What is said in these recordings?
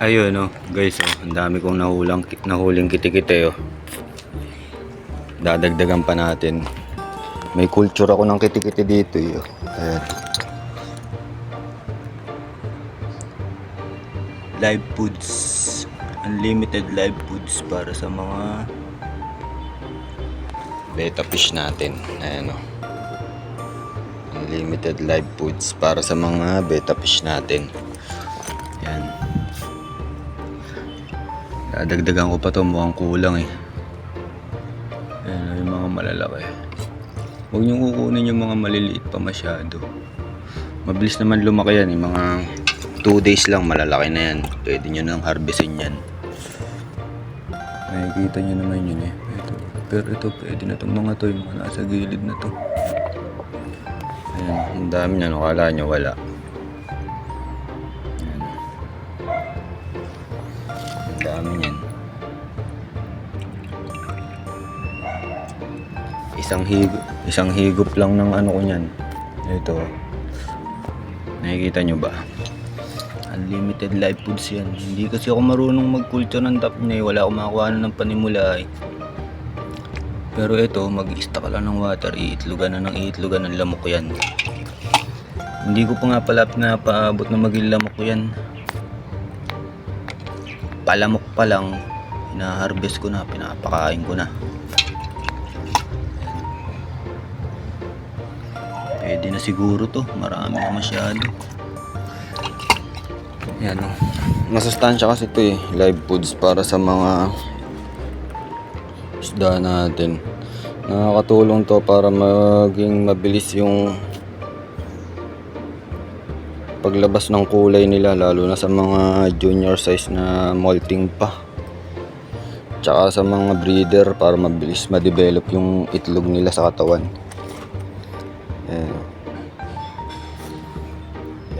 Ayun oh, guys oh, ang dami kong nahulang, nahuling kitikite oh. Dadagdagan pa natin. May culture ako ng kitikite dito eh. oh. Live foods. Unlimited live foods para sa mga beta fish natin. Ayan oh. Unlimited live foods para sa mga beta fish natin. Yan. Dadagdagan ko pa to mukhang kulang eh. Ayan, yung mga malalaki. Huwag niyong kukunin yung mga maliliit pa masyado. Mabilis naman lumaki yan eh. Mga 2 days lang malalaki na yan. Pwede nyo nang harvestin yan. Nakikita nyo naman yun eh. Ito. Pero ito pwede na itong mga to. Yung mga nasa gilid na to. Ayan, ang dami na. Kala nyo wala. Isang higop, isang higop lang ng ano ko niyan. Ito. Nakikita nyo ba? Unlimited live foods yan. Hindi kasi ako marunong mag-culture ng tap niya eh. Wala akong makakuha ng panimula eh. Pero ito, mag-stock ka lang ng water, iitlugan na ng iitlugan ng lamok yan. Hindi ko pa nga pala pinapaabot na maging lamok yan. Palamok pa lang, hina-harvest ko na, pinapakain ko na. Pwede na siguro to, marami na masyado. Yan o. Masustansya kasi ito eh, live foods para sa mga isda natin. Nakakatulong to para maging mabilis yung paglabas ng kulay nila lalo na sa mga junior size na molting pa. Tsaka sa mga breeder para mabilis ma-develop yung itlog nila sa katawan. Ayan.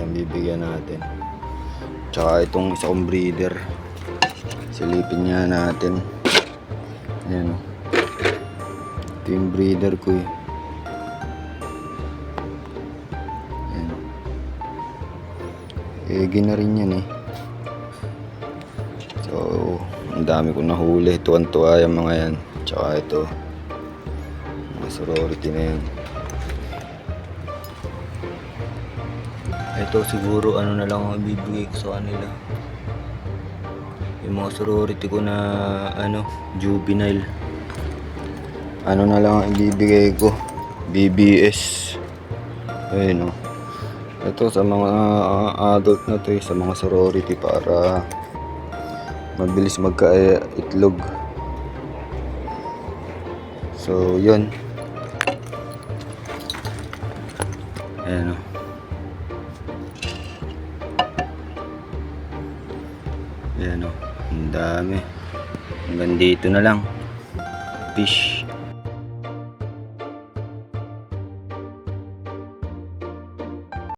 Yan bibigyan natin. Tsaka itong isa kong breeder. Silipin niya natin. Ayan. Ito yung breeder ko eh. Ayan. Egi na rin yan eh. So, ang dami ko nahuli. Tuwan-tuwa yung mga yan. Tsaka ito. Mga sorority na yan. Ito siguro ano na lang ang ibibigay ko sa kanila. Yung mga sorority ko na ano, juvenile. Ano na lang ang ibibigay ko. BBS. Ayun o. Ito sa mga uh, adult na to eh, sa mga sorority para mabilis magka-itlog. So, yun. Ayan o. Ayan o. Ang dami. Hanggang dito na lang. Fish.